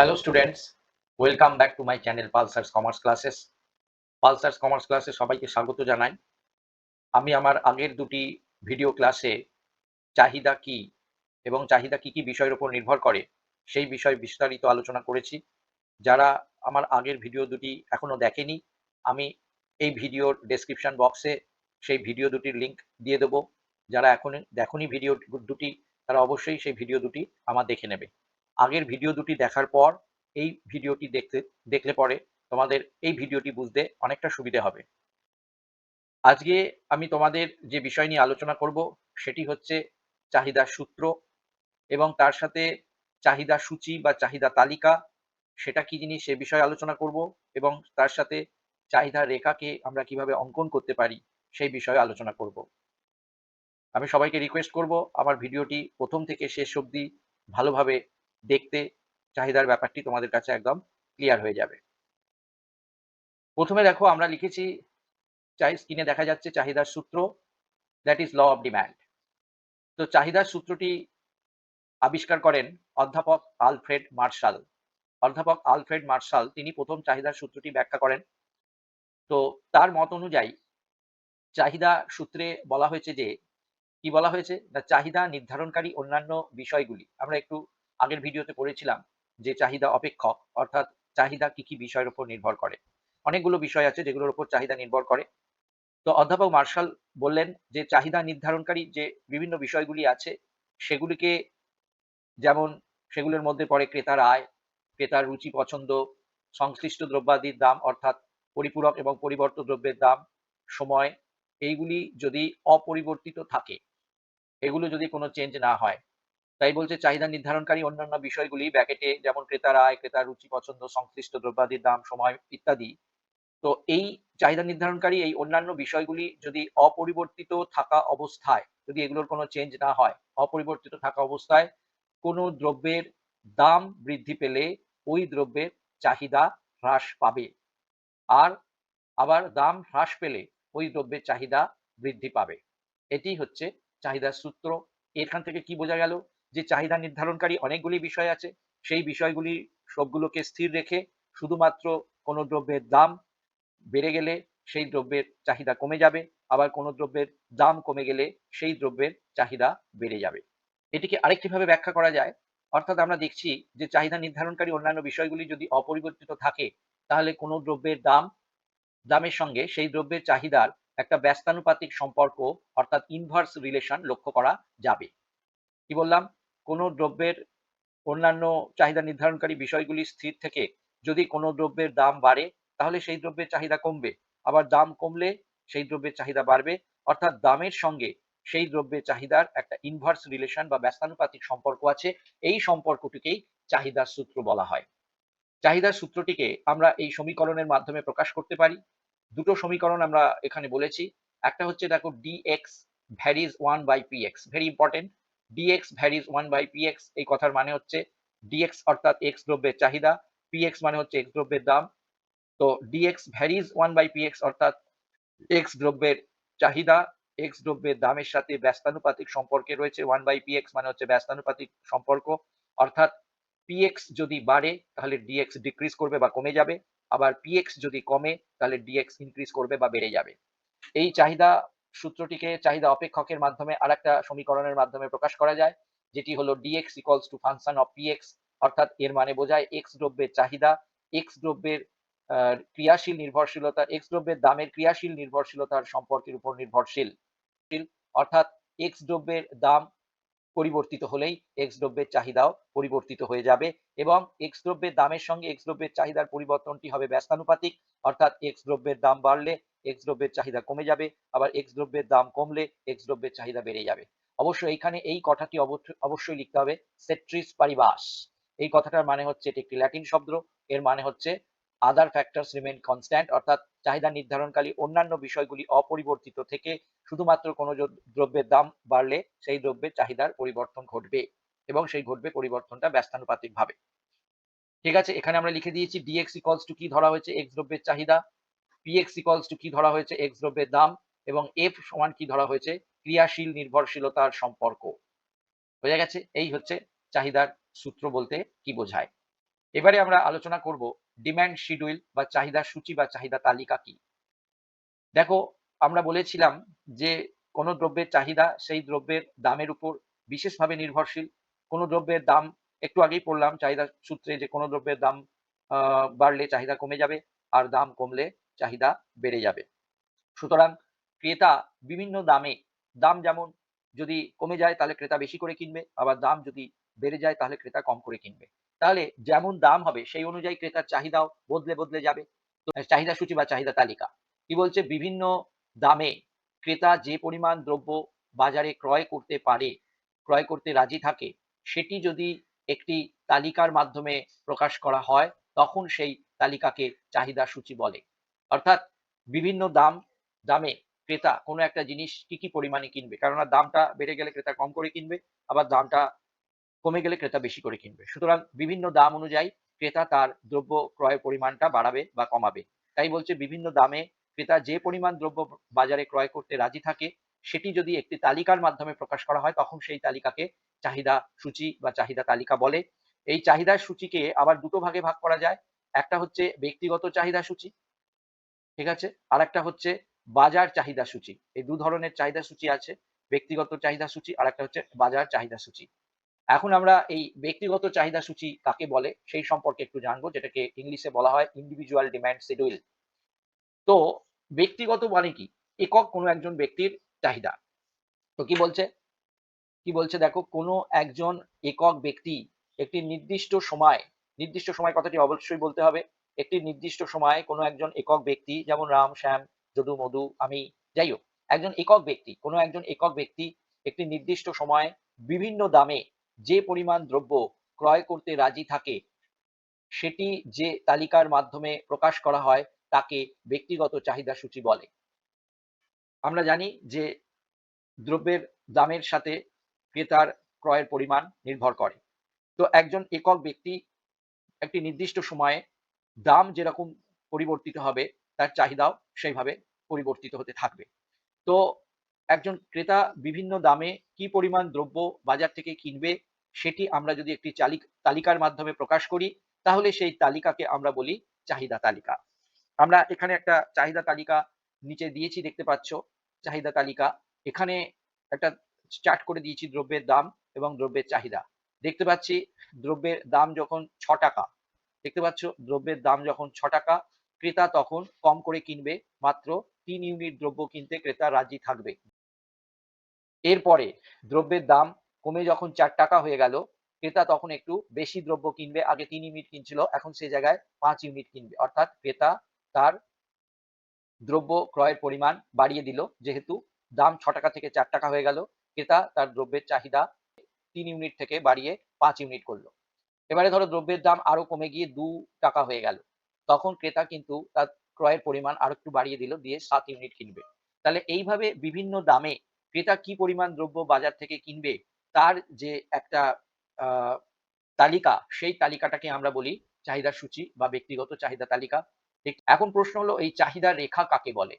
Hello students welcome back to my channel Pulsars commerce classes Pulsars commerce ক্লাসে সবাইকে স্বাগত জানাই। আমি আমার আগের দুটি ভিডিও ক্লাসে চাহিদা কি এবং চাহিদা কি কি বিষয়ের উপর নির্ভর করে সেই বিষয়ে বিস্তারিত আলোচনা করেছি। যারা আমার আগের ভিডিও দুটি এখনও দেখেনি, আমি এই ভিডিওর ডেসক্রিপশন বক্সে সেই ভিডিও দুটির লিংক দিয়ে দেবো। যারা এখন দেখনি ভিডিও দুটি, তারা অবশ্যই সেই ভিডিও দুটি আমার দেখে নেবে। আগের ভিডিও দুটি দেখার পর এই ভিডিওটি দেখতে, দেখলে পরে তোমাদের এই ভিডিওটি বুঝতে অনেকটা সুবিধে হবে। আজকে আমি তোমাদের যে বিষয় নিয়ে আলোচনা করব সেটি হচ্ছে চাহিদা সূত্র এবং তার সাথে চাহিদা সূচি বা চাহিদা তালিকা, সেটা কি জিনিস সে বিষয়ে আলোচনা করব এবং তার সাথে চাহিদা রেখাকে আমরা কীভাবে অঙ্কন করতে পারি সেই বিষয়ে আলোচনা করব। আমি সবাইকে রিকোয়েস্ট করব আমার ভিডিওটি প্রথম থেকে শেষ অবধি ভালোভাবে দেখতে চাহিদার ব্যাপারটি তোমাদের কাছে একদম ক্লিয়ার হয়ে যাবে। প্রথমে দেখো আমরা লিখেছি, চাই স্ক্রিনে দেখা যাচ্ছে চাহিদার সূত্র that is law of demand তো চাহিদার সূত্রটি আবিষ্কার করেন অধ্যাপক আলফ্রেড মার্শাল। অধ্যাপক আলফ্রেড মার্শাল, তিনি প্রথম চাহিদার সূত্রটি ব্যাখ্যা করেন। তো তার মত অনুযায়ী চাহিদা সূত্রে বলা হয়েছে যে, কি বলা হয়েছে? না, চাহিদা নির্ধারণকারী অন্যান্য বিষয়গুলি, আমরা একটু আগের ভিডিওতে পড়েছিলাম যে চাহিদা অপেক্ষক, অর্থাৎ চাহিদা কি কি বিষয়ের উপর নির্ভর করে। অনেকগুলো বিষয় আছে যেগুলোর উপর চাহিদা নির্ভর করে। তো অধ্যাপক মার্শাল বললেন যে চাহিদা নির্ধারণকারী যে বিভিন্ন বিষয়গুলি আছে, সেগুলিকে যেমন সেগুলোর মধ্যে পড়ে ক্রেতার আয়, ক্রেতার রুচি পছন্দ, সংশ্লিষ্ট দ্রব্যাদির দাম, অর্থাৎ পরিপূরক এবং পরিবর্ত দ্রব্যের দাম, সময়, এইগুলি যদি অপরিবর্তিত থাকে, এগুলো যদি কোনো চেঞ্জ না হয় তাই বলছে চাহিদা নির্ধারণকারী অন্যান্য বিষয়গুলি, ব্যাকেটে যেমন ক্রেতার আয় ক্রেতার রুচি পছন্দ, সংশ্লিষ্ট দ্রব্যাদির দাম, সময় ইত্যাদি। তো এই চাহিদা নির্ধারণকারী এই অন্যান্য বিষয়গুলি যদি অপরিবর্তিত থাকা অবস্থায়, যদি এগুলোর কোনো চেঞ্জ না হয়, অপরিবর্তিত থাকা অবস্থায় কোনো দ্রব্যের দাম বৃদ্ধি পেলে ওই দ্রব্যের চাহিদা হ্রাস পাবে। আর আবার দাম হ্রাস পেলে ওই দ্রব্যের চাহিদা বৃদ্ধি পাবে। এটি হচ্ছে চাহিদার সূত্র। এখান থেকে কি বোঝা গেল? যে চাহিদা নির্ধারণকারী অনেকগুলি বিষয় আছে, সেই বিষয়গুলি সবগুলোকে স্থির রেখে শুধুমাত্র কোনো দ্রব্যের দাম বেড়ে গেলে সেই দ্রব্যের চাহিদা কমে যাবে, আবার কোনো দ্রব্যের দাম কমে গেলে সেই দ্রব্যের চাহিদা বেড়ে যাবে। এটিকে আরেকটিভাবে ব্যাখ্যা করা যায়, অর্থাৎ আমরা দেখছি যে চাহিদা নির্ধারণকারী অন্যান্য বিষয়গুলি যদি অপরিবর্তিত থাকে, তাহলে কোনো দ্রব্যের দাম, দামের সঙ্গে সেই দ্রব্যের চাহিদার একটা ব্যস্তানুপাতিক সম্পর্ক, অর্থাৎ ইনভার্স রিলেশন লক্ষ্য করা যাবে। কি বললাম? কোনো দ্রব্যের অন্যান্য চাহিদা নির্ধারণকারী বিষয়গুলি স্থির থেকে যদি কোনো দ্রব্যের দাম বাড়ে, তাহলে সেই দ্রব্যের চাহিদা কমবে। আবার দাম কমলে সেই দ্রব্যের চাহিদা বাড়বে। অর্থাৎ দামের সঙ্গে সেই দ্রব্যের চাহিদার একটা ইনভার্স রিলেশন বা ব্যস্তানুপাতিক সম্পর্ক আছে। এই সম্পর্কটিকেই চাহিদার সূত্র বলা হয়। চাহিদার সূত্রটিকে আমরা এই সমীকরণের মাধ্যমে প্রকাশ করতে পারি। দুটো সমীকরণ আমরা এখানে বলেছি। একটা হচ্ছে, দেখো D X varies one by P X very important DX varies one by P X এই কথার মানে হচ্ছে ডিএক্স অর্থাৎ এক্স দ্রব্যের চাহিদা এক্স মানে হচ্ছে এক্স দ্রব্যের দাম। তো DX varies one by P X অর্থাৎ এক্স দ্রব্যের চাহিদা এক্স দ্রব্যের দামের সাথে ব্যস্তানুপাতিক সম্পর্কে রয়েছে, ওয়ান বাই পি এক্স মানে হচ্ছে ব্যস্তানুপাতিক সম্পর্ক। অর্থাৎ পিএক্স যদি বাড়ে, তাহলে ডিএক্স ডিক্রিজ করবে বা কমে যাবে। আবার পিএক্স যদি কমে, তাহলে ডিএক্স ইনক্রিজ করবে বা বেড়ে যাবে। এই চাহিদা সূত্রটিকে চাহিদা অপেক্ষকের মাধ্যমে আর একটা সমীকরণের মাধ্যমে প্রকাশ করা যায়, যেটি হলো DX equals to function of PX অর্থাৎ এর মানে বোঝায় এক্স দ্রব্যের চাহিদা এক্স দ্রব্যের ক্রিয়াশীল নির্ভরশীলতা এক্স দ্রব্যের দামের ক্রিয়াশীল নির্ভরশীলতার সম্পর্কের উপর নির্ভরশীল। অর্থাৎ এক্স দ্রব্যের দাম পরিবর্তিত হলেই এক্স দ্রব্যের চাহিদাও পরিবর্তিত হয়ে যাবে এবং এক্স দ্রব্যের দামের সঙ্গে এক্স দ্রব্যের চাহিদার পরিবর্তনটি হবে ব্যস্তানুপাতিক, অর্থাৎ এক্স দ্রব্যের দাম বাড়লে এক্স দ্রব্যের চাহিদা কমে যাবে, আবার এক্স দ্রব্যের দাম কমলে এক্স দ্রব্যের চাহিদা বেড়ে যাবে। অবশ্য এইখানে এই কথাটি অবশ্যই লিখতে হবে সেট্রিস পারিবাস এই কথাটার মানে হচ্ছে এটি একটি ল্যাটিন শব্দ, এর মানে হচ্ছে আদার ফ্যাক্টরস রিমেন কনস্ট্যান্ট অর্থাৎ চাহিদা নির্ধারণকারী অন্যান্য বিষয়গুলি অপরিবর্তিত থেকে শুধুমাত্র কোনো দ্রব্যের দাম বাড়লে সেই দ্রব্যের চাহিদার পরিবর্তন ঘটবে এবং সেই ঘটবে পরিবর্তনটা ব্যস্তানুপাতিক ভাবে ঠিক আছে, এখানে আমরা লিখে দিয়েছি ডিএক্স ইকলস টু কি ধরা হয়েছে এক্স দ্রব্যের চাহিদা? পিএক্স ইকলস টু কি ধরা হয়েছে? এক্স দ্রব্যের দাম এবং এফ সমান কি ধরা হয়েছে? ক্রিয়াশীল নির্ভরশীলতার সম্পর্ক। বোঝা গেছে? এই হচ্ছে চাহিদার সূত্র বলতে কি বোঝায়। এবারে আমরা আলোচনা করব ডিম্যান্ড শিডিউল বা চাহিদা সূচি বা চাহিদা তালিকা কি? দেখো, আমরা বলেছিলাম যে কোনো দ্রব্যের চাহিদা সেই দ্রব্যের দামের উপর বিশেষভাবে নির্ভরশীল। কোনো দ্রব্যের দাম, একটু আগেই পড়লাম, চাহিদা সূত্রে যে কোনো দ্রব্যের দাম বাড়লে চাহিদা কমে যাবে, আর দাম কমলে চাহিদা বেড়ে যাবে। সুতরাং ক্রেতা বিভিন্ন দামে, দাম যেমন যদি কমে যায় তাহলে ক্রেতা বেশি করে কিনবে, আবার দাম যদি বেড়ে যায় তাহলে ক্রেতা কম করে কিনবে। তাহলে যেমন দাম হবে সেই অনুযায়ী ক্রেতার চাহিদাও বদলে বদলে যাবে। তো চাহিদা সূচি বা চাহিদা তালিকা কি বলছে? বিভিন্ন দামে ক্রেতা যে পরিমাণ দ্রব্য বাজারে ক্রয় করতে পারে, ক্রয় করতে রাজি থাকে, সেটি যদি একটি তালিকার মাধ্যমে প্রকাশ করা হয়, তখন সেই তালিকাকে চাহিদা সূচি বলে। অর্থাৎ বিভিন্ন দাম, দামে ক্রেতা কোনো একটা জিনিস কি কি পরিমাণে কিনবে? কেননা দামটা বেড়ে গেলে ক্রেতা কম করে কিনবে, আবার দামটা কমে গেলে ক্রেতা বেশি করে কিনবে। সুতরাং বিভিন্ন দাম অনুযায়ী ক্রেতা তার দ্রব্য ক্রয়ের পরিমাণটা বাড়াবে বা কমাবে। তাই বলছে বিভিন্ন দামে ক্রেতা যে পরিমাণ দ্রব্য বাজারে ক্রয় করতে রাজি থাকে, সেটি যদি একটি তালিকার মাধ্যমে প্রকাশ করা হয়, তখন সেই তালিকাকে চাহিদা সূচি বা চাহিদা তালিকা বলে। এই চাহিদা সূচিকে আবার দুটো ভাগে ভাগ করা যায়। একটা হচ্ছে ব্যক্তিগত চাহিদা সূচি ঠিক আছে? আর একটা হচ্ছে বাজার চাহিদা সূচি। এই দু ধরনের চাহিদা সূচি আছে, ব্যক্তিগত চাহিদা সূচি আর একটা হচ্ছে বাজার চাহিদা সূচি। এখন আমরা এই ব্যক্তিগত চাহিদা সূচি কাকে বলে সেই সম্পর্কে একটু জানব, যেটাকে ইংলিশে বলা হয় ইন্ডিভিজুয়াল ডিমান্ড শিডিউল তো ব্যক্তিগত মানে কি? একক কোনো একজন ব্যক্তির চাহিদা। তো কি বলছে? কি বলছে দেখো, কোনো একজন একক ব্যক্তি একটি নির্দিষ্ট সময় নির্দিষ্ট সময় কথাটি অবশ্যই বলতে হবে। একটি নির্দিষ্ট সময় কোনো একজন একক ব্যক্তি, যেমন রাম, শ্যাম, যদু, মধু, আমি, যাই হোক, একজন একক ব্যক্তি, কোনো একজন একক ব্যক্তি একটি নির্দিষ্ট সময় বিভিন্ন দামে যে পরিমাণ দ্রব্য ক্রয় করতে রাজি থাকে, সেটি যে তালিকার মাধ্যমে প্রকাশ করা হয়, তাকে ব্যক্তিগত চাহিদা সূচি বলে। আমরা জানি যে দ্রব্যের দামের সাথে ক্রেতার ক্রয়ের পরিমাণ নির্ভর করে। তো একজন একক ব্যক্তি একটি নির্দিষ্ট সময়ে দাম যেরকম পরিবর্তিত হবে, তার চাহিদাও সেইভাবে পরিবর্তিত হতে থাকবে। তো একজন ক্রেতা বিভিন্ন দামে কি পরিমাণ দ্রব্য বাজার থেকে কিনবে, সেটি আমরা যদি একটি তালিকার মাধ্যমে প্রকাশ করি, তাহলে সেই তালিকাকে আমরা বলি চাহিদা তালিকা। আমরা এখানে একটা চাহিদা তালিকা নিচে দিয়েছি, দেখতে পাচ্ছ, চাহিদা তালিকা। এখানে একটা চার্ট করে দিয়েছি দ্রব্যের দাম এবং দ্রব্যের চাহিদা। দেখতে পাচ্ছি, দ্রব্যের দাম যখন ছ টাকা দেখতে পাচ্ছ, দ্রব্যের দাম যখন ছ টাকা, ক্রেতা তখন কম করে কিনবে, মাত্র তিন ইউনিট দ্রব্য কিনতে ক্রেতা রাজি থাকবে। এরপরে দ্রব্যের দাম কমে যখন চার টাকা হয়ে গেল, ক্রেতা তখন একটু বেশি দ্রব্য কিনবে, আগে তিন ইউনিট কিনছিল, এখন সে জায়গায় পাঁচ ইউনিট কিনবে। অর্থাৎ ক্রেতা তার দ্রব্য ক্রয়ের পরিমাণ বাড়িয়ে দিল, যেহেতু দাম ছ টাকা থেকে চার টাকা হয়ে গেল, ক্রেতা তার দ্রব্যের চাহিদা তিন ইউনিট থেকে বাড়িয়ে পাঁচ ইউনিট করল। এবারে ধরো দ্রব্যের দাম আরও কমে গিয়ে দু টাকা হয়ে গেল। তখন ক্রেতা কিন্তু তার ক্রয়ের পরিমাণ আরও একটু বাড়িয়ে দিল, দিয়ে সাত ইউনিট কিনবে। তাহলে এইভাবে বিভিন্ন দামে ক্রেতা কি পরিমাণ দ্রব্য বাজার থেকে কিনবে, তার যে একটা তালিকা, সেই তালিকাটাকে আমরা বলি চাহিদা সূচি বা ব্যক্তিগত চাহিদা তালিকা। এখন প্রশ্ন হলো এই চাহিদা রেখা কাকে বলে?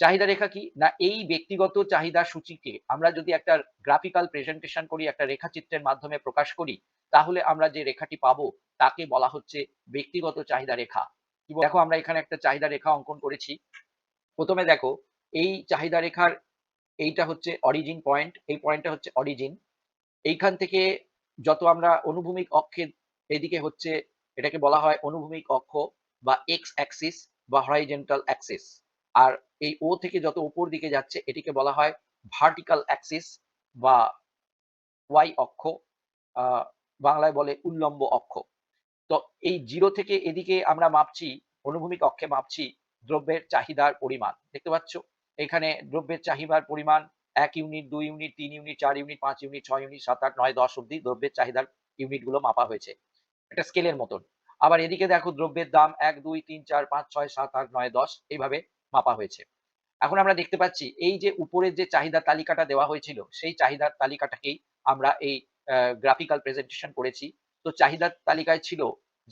চাহিদা রেখা কি? না, এই ব্যক্তিগত চাহিদা সূচিকে আমরা যদি একটা গ্রাফিক্যাল প্রেজেন্টেশন করি, একটা রেখাচিত্রের মাধ্যমে প্রকাশ করি তাহলে আমরা যে রেখাটি পাবো, তাকে বলা হচ্ছে ব্যক্তিগত চাহিদা রেখা। দেখো, আমরা এখানে একটা চাহিদা রেখা অঙ্কন করেছি। প্রথমে দেখো, এই চাহিদা রেখার এইটা হচ্ছে অরিজিন পয়েন্ট এই পয়েন্টটা হচ্ছে অরিজিন এইখান থেকে যত আমরা অনুভূমিক অক্ষের এদিকে হচ্ছে, এটাকে বলা হয় অনুভূমিক অক্ষ বা এক্স অ্যাক্সিস বা হরাইজেন্টাল অ্যাক্সিস আর এই ও থেকে যত উপর দিকে যাচ্ছে, এটিকে বলা হয় ভার্টিক্যাল অ্যাক্সিস বা ওয়াই অক্ষ। বাংলায় বলে উল্লম্ব অক্ষ। তো এই জিরো থেকে এদিকে আমরা মাপছি, অনুভূমিক অক্ষে মাপছি দ্রব্যের চাহিদার পরিমাণ। দেখতে পাচ্ছ? এখানে দ্রব্যের চাহিদার পরিমাণ এক ইউনিট, দুই ইউনিট, তিন ইউনিট, চার ইউনিট, পাঁচ ইউনিট, ছয় ইউনিট, সাত আট, নয়, দশ অব্দি দ্রব্যের চাহিদার ইউনিটগুলো মাপা হয়েছে। একটা স্কেলের মতন। আবার এদিকে দেখো দ্রব্যের দাম এক, দুই, তিন, চার, পাঁচ, ছয়, সাত, আট, নয়, দশ এইভাবে মাপা হয়েছে। এখন আমরা দেখতে পাচ্ছি এই যে উপরের যে চাহিদা তালিকাটা দেওয়া হয়েছিল, সেই চাহিদার তালিকাটাকেই আমরা এই গ্রাফিক্যাল প্রেজেন্টেশন করেছি। তো চাহিদার তালিকায় ছিল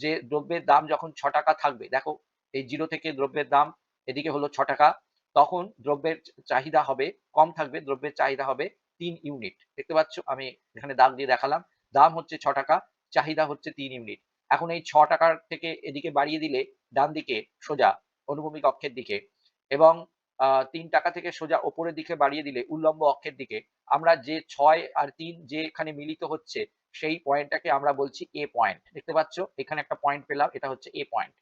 যে দ্রব্যের দাম যখন ছ টাকা থাকবে, দেখো এই জিরো থেকে দ্রব্যের দাম এদিকে হলো ছ টাকা, তখন দ্রব্যের চাহিদা হবে, কম থাকবে, দ্রব্যের চাহিদা হবে তিন ইউনিট দেখতে পাচ্ছ, আমি এখানে দাম দিয়ে দেখালাম। দাম হচ্ছে ছ টাকা, চাহিদা হচ্ছে তিন ইউনিট এখন এই ছ টাকার থেকে এদিকে বাড়িয়ে দিলে ডান দিকে সোজা, অনুভূমিক অক্ষের দিকে। এবং তিন টাকা থেকে সোজা ওপরের দিকে বাড়িয়ে দিলে উল্লম্ব অক্ষের দিকে, আমরা যে ছয় আর তিন যে এখানে মিলিত হচ্ছে, সেই পয়েন্টটাকে আমরা বলছি এ পয়েন্ট দেখতে পাচ্ছ? এখানে একটা পয়েন্ট পেলাম, এটা হচ্ছে এ পয়েন্ট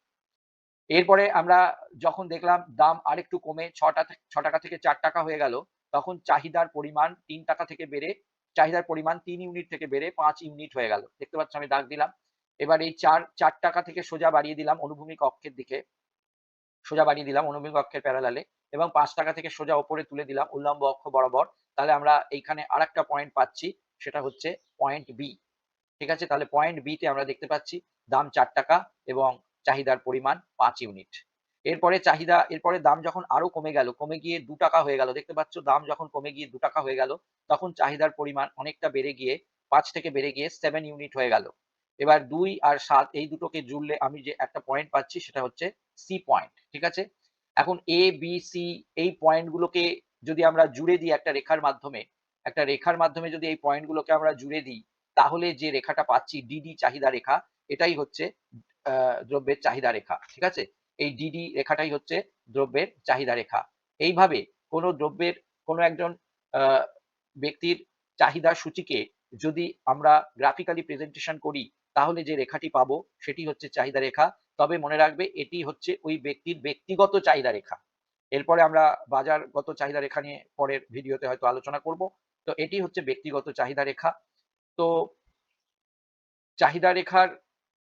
এরপরে আমরা যখন দেখলাম দাম আরেকটু কমে ছটা ছ টাকা থেকে চার টাকা হয়ে গেল, তখন চাহিদার পরিমাণ তিন টাকা থেকে বেড়ে, চাহিদার পরিমাণ তিন ইউনিট থেকে বেড়ে পাঁচ ইউনিট হয়ে গেল। দেখতে পাচ্ছ? আমি দাগ দিলাম। এবার এই চার চার টাকা থেকে সোজা বাড়িয়ে দিলাম অনুভূমিক অক্ষের দিকে। সোজা বাড়িয়ে দিলাম অনুভূমিক অক্ষের প্যারালালে এবং পাঁচ টাকা থেকে সোজা ওপরে তুলে দিলাম উল্লম্ব অক্ষ বরাবর, তাহলে আমরা এইখানে আর একটা পয়েন্ট পাচ্ছি, সেটা হচ্ছে পয়েন্ট বি ঠিক আছে? তাহলে পয়েন্ট বি তে আমরা দেখতে পাচ্ছি দাম চার টাকা এবং চাহিদার পরিমাণ পাঁচ ইউনিট এরপরে চাহিদা, এরপরে দাম যখন আরও কমে গেল, কমে গিয়ে দু টাকা হয়ে গেল, দেখতে পাচ্ছ দাম যখন কমে গিয়ে দু টাকা হয়ে গেল, তখন চাহিদার পরিমাণ অনেকটা বেড়ে গিয়ে পাঁচ থেকে বেড়ে গিয়ে সেভেন ইউনিট হয়ে গেল। এবার দুই আর সাত, এই দুটোকে জুড়লে আমি যে একটা পয়েন্ট পাচ্ছি, সেটা হচ্ছে সি পয়েন্ট ঠিক আছে? এখন এ বি সি এই পয়েন্টগুলোকে যদি আমরা জুড়ে দিই একটা রেখার মাধ্যমে, একটা রেখার মাধ্যমে যদি এই পয়েন্টগুলোকে আমরা জুড়ে দিই, তাহলে যে রেখাটা পাচ্ছি ডিডি চাহিদা রেখা, এটাই হচ্ছে দ্রব্যের চাহিদা রেখা, ঠিক আছে? এই ডিডি রেখাটাই হচ্ছে দ্রব্যের চাহিদা রেখা। এইভাবে কোনো দ্রব্যের কোনো একজন ব্যক্তির চাহিদা সূচিকে যদি আমরা গ্রাফিক্যালি প্রেজেন্টেশন করি, তাহলে যে রেখাটি পাবো সেটি হচ্ছে চাহিদা রেখা। তবে মনে রাখবে এটি হচ্ছে ওই ব্যক্তির ব্যক্তিগত চাহিদা রেখা। এরপরে আমরা বাজারগত চাহিদা রেখা নিয়ে পরের ভিডিওতে হয়তো আলোচনা করব। তো এটি হচ্ছে ব্যক্তিগত চাহিদা রেখা। তো চাহিদা রেখার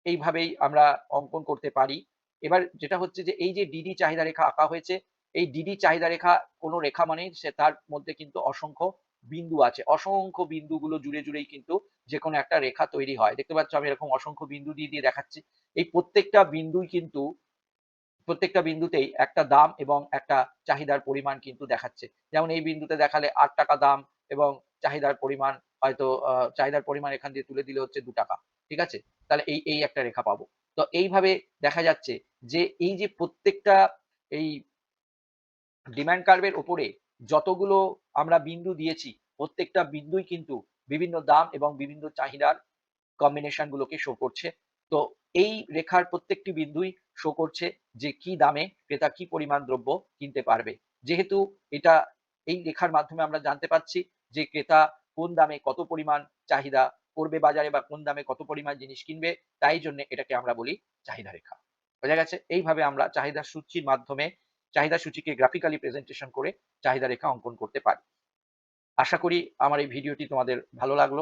এইভাবেই আমরা অঙ্কন করতে পারি। এবার যেটা হচ্ছে যে এই যে ডিডি চাহিদা রেখা আঁকা হয়েছে, এই ডিডি চাহিদা রেখা কোনো রেখা মানে সে তার মধ্যে কিন্তু অসংখ্য বিন্দু আছে। অসংখ্য বিন্দুগুলো জুড়ে জুড়েই কিন্তু যে কোনো একটা রেখা তৈরি হয়। দেখতে পাচ্ছ আমি এরকম অসংখ্য বিন্দু দিয়ে দিয়ে দেখাচ্ছি। এই প্রত্যেকটা বিন্দুই কিন্তু, প্রত্যেকটা বিন্দুতেই একটা দাম এবং একটা চাহিদার পরিমাণ কিন্তু দেখাচ্ছে। যেমন এই বিন্দুতে দেখালে আট টাকা দাম এবং চাহিদার পরিমাণ হয়তো চাহিদার পরিমাণ এখান দিয়ে তুলে দিলে হচ্ছে দু টাকা। ঠিক আছে? তাহলে এই এই একটা রেখা পাবো। তো এইভাবে দেখা যাচ্ছে যে এই যে প্রত্যেকটা এই ডিমান্ড কার্ভের ওপরে যতগুলো আমরা বিন্দু দিয়েছি, প্রত্যেকটা বিন্দুই কিন্তু বিভিন্ন দাম এবং বিভিন্ন চাহিদার কম্বিনেশন গুলোকে শো করছে। তো এই রেখার প্রত্যেকটি বিন্দুই শো করছে যে কি দামে ক্রেতা কি পরিমাণ দ্রব্য কিনতে পারবে। যেহেতু এটা এই রেখার মাধ্যমে আমরা জানতে পারছি যে ক্রেতা কোন দামে কত পরিমাণ চাহিদা করবে বাজারে বা কোন দামে কত পরিমাণ জিনিস কিনবে, তাই জন্য এটাকে আমরা বলি চাহিদা রেখা। বোঝা গেছে? এইভাবে আমরা চাহিদা সূচির মাধ্যমে চাহিদা সূচিকে গ্রাফিক্যালি প্রেজেন্টেশন করে চাহিদা রেখা অঙ্কন করতে পারি। আশা করি আমার এই ভিডিওটি তোমাদের ভালো লাগল।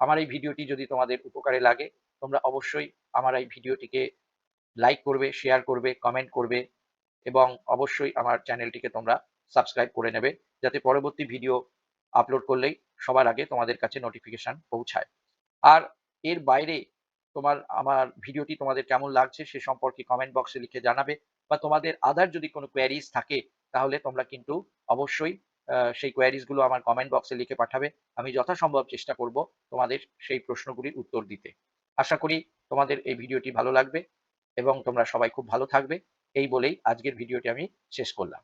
আমার এই ভিডিওটি যদি তোমাদের উপকারে লাগে, তোমরা অবশ্যই আমার এই ভিডিওটিকে লাইক করবে শেয়ার করবে কমেন্ট করবে এবং অবশ্যই আমার চ্যানেলটিকে তোমরা সাবস্ক্রাইব করে নেবে যাতে পরবর্তী ভিডিও আপলোড করলেই সবার আগে তোমাদের কাছে নোটিফিকেশন পৌঁছায়। আর এর বাইরে তোমার, আমার ভিডিওটি তোমাদের কেমন লাগছে সে সম্পর্কে কমেন্ট বক্সে লিখে জানাবে। বা তোমাদের আদার যদি কোনো কোয়ারিজ থাকে, তাহলে তোমরা কিন্তু অবশ্যই সেই কোয়ারিজগুলো আমার কমেন্ট বক্সে লিখে পাঠাবে। আমি যথাসম্ভব চেষ্টা করব তোমাদের সেই প্রশ্নগুলির উত্তর দিতে। আশা করি তোমাদের এই ভিডিওটি ভালো লাগবে এবং তোমরা সবাই খুব ভালো থাকবে। এই বলেই আজকের ভিডিওটি আমি শেষ করলাম।